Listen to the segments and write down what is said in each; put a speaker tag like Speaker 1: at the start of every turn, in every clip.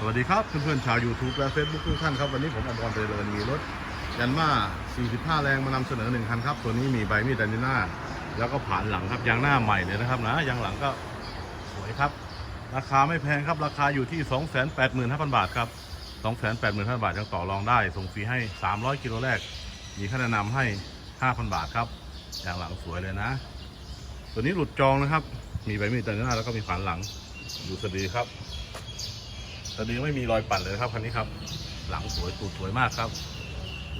Speaker 1: สวัสดีครับเพื่อนๆชาว YouTube และ Facebook ทุกท่านครับวันนี้ผมอมรเจริญมีรถยันมา 45 แรงมานำเสนอหนึ่งคันครับ ตัวนี้มีใบมีดดันดิน่าแล้วก็ผ่านหลังครับยางหน้าใหม่เลยนะครับนะยางหลังก็สวยครับ ราคาไม่แพงครับราคาอยู่ที่ 285,000 บาทครับ 285,000 บาทยังต่อรองได้ ส่งฟรีให้ 300 กิโลแรก มีค่าแนะนำให้ 5,000 บาทครับยางหลังสวยเลยนะ ตัวนี้หลุดจองนะครับ มีใบมีดดันดิน่าแล้วก็มีผ่านหลังดูสดีครับ ตอนนี้ไม่มีรอยปั่นเลยครับคันนี้ครับ หลังสวยตูดสวยมากครับ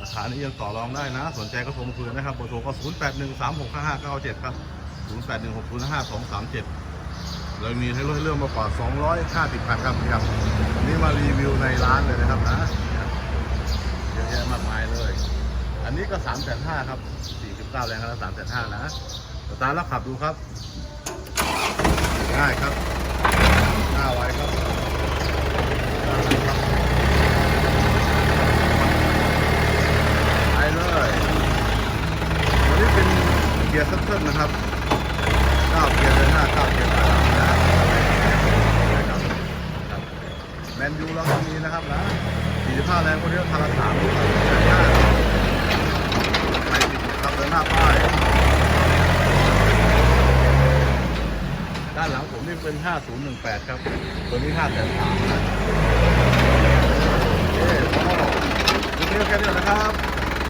Speaker 1: ราคานี้ยังต่อรองได้นะ สนใจก็โทรมาคุยนะครับเบอร์โทรก็ 0 8 1 3 6 5 5 9 7 ครับ 0 8 1 6 0 5 2 3 7 เรามีให้รถให้เรื่องมากกว่า 250คันครับนี่ครับวันนี้มารีวิวในร้านเลยนะครับนะเยอะแยะมากมายเลย อันนี้ก็ 3 5 0 0ครับ49แรงแล้ว3 5 0 0นะสตาร์ทแล้วขับดูครับ ง่ายครับหน้าไวครับ ไปเลยวันนี้เป็นเกียร์ซัตเทิลนะครับ9เกียร์เดินหน้า9เกียร์ถอยหลังนะครับแมนยูเราก็มีนะครับนะ45แรงคนเดียวคาราสามครับเดินหน้าไปติดครับเดินหน้าป้ายด้านหลังผมนี่เป็น 5018 ครับตัวนี้5แสนสามนะโอเคพอวันนี้ก็แค่นี้นะครับ